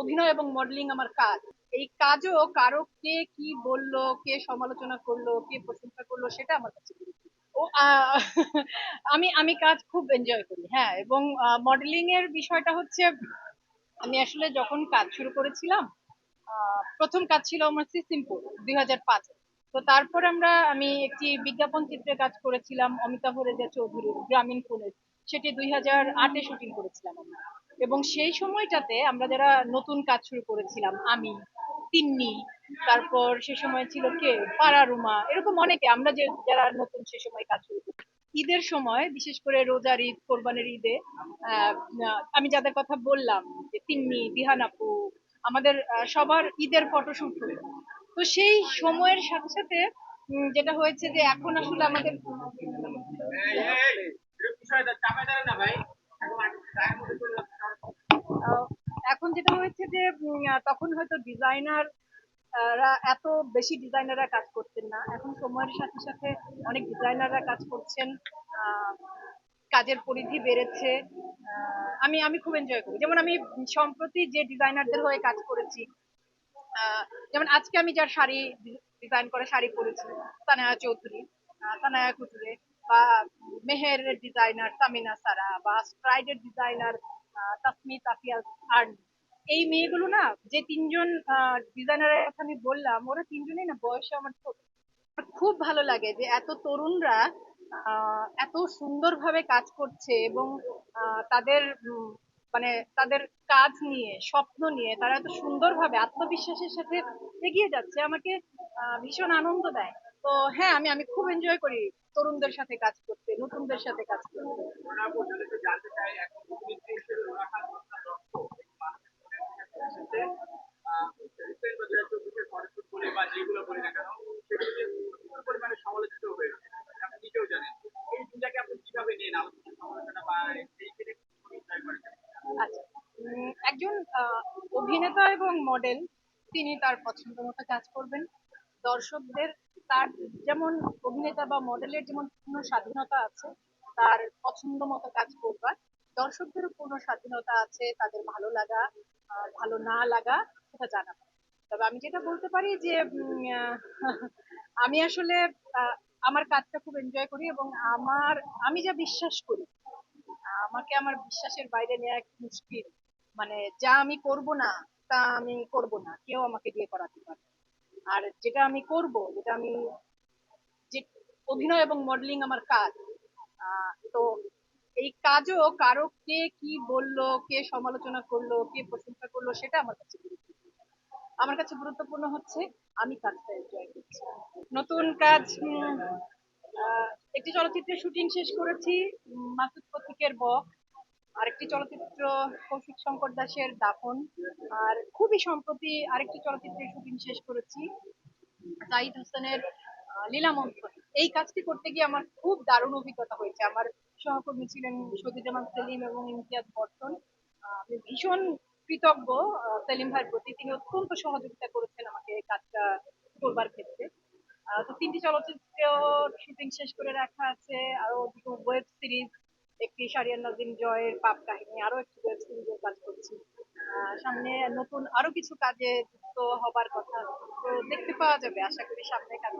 অভিনয় এবং মডেলিং আমার কাজ। এই কাজও কারও কে কি বলল, কে সমালোচনা করল, কে প্রশংসা করল, সেটা আমার কাছে আমি আমি কাজ খুব এনজয় করি হ্যাঁ এবং মডেলিং এর বিষয়টা হচ্ছে, আমি আসলে যখন কাজ শুরু করেছিলাম প্রথম কাজ ছিল আমার সিম্পল দুই হাজার পাঁচ তো তারপর আমরা, আমি একটি বিজ্ঞাপন চিত্রে কাজ করেছিলাম, অমিতাভ রেজা চৌধুরীর গ্রামীণ ফোনের সেটি দুই হাজার আটে শুটিং করেছিলাম আমরা। এবং সেই সময়টাতে আমরা যারা নতুন কাজ শুরু করেছিলাম, আমি, তিন্নি, তারপর সে সময় ছিল কে? পারারুমা এরকম অনেকে। আমরা যে যারা নতুন সে সময় কাজ শুরু করি ঈদের সময়, বিশেষ করে রোজার ঈদ, কোরবানের ঈদে আমি যাদের কথা বললাম, যে তিন্নি, দিহান আপু, আমাদের সবার ঈদের ফটোশুট হলো। তো সেই সময়ের সাথে সাথে যেটা হয়েছে যে এখন আসলে আমাদের আহ, এখন যেটা হয়েছে যে তখন হয়তো ডিজাইনার এত বেশি ডিজাইনাররা কাজ করতেন না। এখন সময়ের সাথে সাথে অনেক ডিজাইনাররা কাজ করছেন। কাজের পরিধি বেড়েছে। আমি আমি খুব এনজয় করি। যেমন আমি সম্প্রতি যে ডিজাইনারদের হয়ে কাজ করেছি যেমন আজকে আমি যার শাড়ি ডিজাইন করে শাড়ি পরেছি, তানায়া চৌধুরী। তানায়া কুটুরে বা মেহের ডিজাইনার তামিনা সারা বা স্ট্রাইডের ডিজাইনার তাসমিত আফিয়াল আর্ন। এই মেয়েগুলো না, যে তিনজন ডিজাইনারের কথা আমি বললাম, ওরা তিনজনই না বয়সে আমার খুব ভালো লাগে যে এত তরুণরা এত সুন্দরভাবে কাজ করছে এবং তাদের মানে তাদের কাজ নিয়ে, স্বপ্ন নিয়ে, তারা এত সুন্দরভাবে, আত্মবিশ্বাসের সাথে এগিয়ে যাচ্ছে, আমাকে ভীষণ আনন্দ দেয়। তো হ্যাঁ আমি আমি খুব এনজয় করি তরুণদের সাথে কাজ করতে, নতুনদের সাথে কাজ করতে। অভিনেতা এবং মডেল তিনি তার পছন্দ মতো কাজ করবেন। দর্শকদের তার যেমন অভিনেতা বা মডেলের যেমন পূর্ণ স্বাধীনতা আছে, তার পছন্দ মতো কাজ করবার। দর্শকদেরও পূর্ণ স্বাধীনতা আছে, তাদের ভালো লাগা ভালো না লাগা সেটা জানাবার তবে আমি যেটা বলতে পারি যে আমি আসলে আমার কাজটা খুব এনজয় করি এবং আমার, আমি যা বিশ্বাস করি, আমাকে আমার বিশ্বাসের বাইরে নেওয়া মুশকিল। মানে যা আমি করব না, তা আমি করব না। কেউ আমাকে দিয়ে করাতে পারে আর যেটা আমি করব, যেটা আমি যে অভিনয় এবং মডেলিং আমার কাজ তো এই কাজও কারও কে কি বলল, কে সমালোচনা করল, কে প্রশংসা করল, সেটা আমার কাছে আমার কাছে গুরুত্বপূর্ণ হচ্ছে, আমি কাজটা এনজয় করছি। নতুন কাজ একটি চলচ্চিত্রের শুটিং শেষ করেছি, মাসুদ প্রতীকের বক। আরেকটি চলচ্চিত্র কৌশিক শঙ্কর দাসের দাফন। আর খুবই সম্প্রতি আরেকটি চলচ্চিত্রের শুটিং শেষ করেছি, জাহিদ হোসেনের লীলা মন্থন। এই কাজটি করতে গিয়ে আমার খুব দারুণ অভিজ্ঞতা হয়েছে। আমার সহকর্মী ছিলেন সদিজামান সেলিম এবং ইমতিয়াজ বর্তন আমি ভীষণ কৃতজ্ঞ সেলিম ভাইয়ের প্রতি। তিনি অত্যন্ত সহযোগিতা করেছেন আমাকে এই কাজটা করবার ক্ষেত্রে। তো তিনটি চলচ্চিত্র শুটিং শেষ করে রাখা আছে। আরও ওয়েব সিরিজ একটি শারিয়ান নাজিম জয়ের পাপ কাহিনী আরও একটি ওয়েব সিরিজের কাজ করছি। সামনে নতুন আরও কিছু কাজে যুক্ত হবার কথা। তো দেখতে পাওয়া যাবে, আশা করি সামনে কাজ।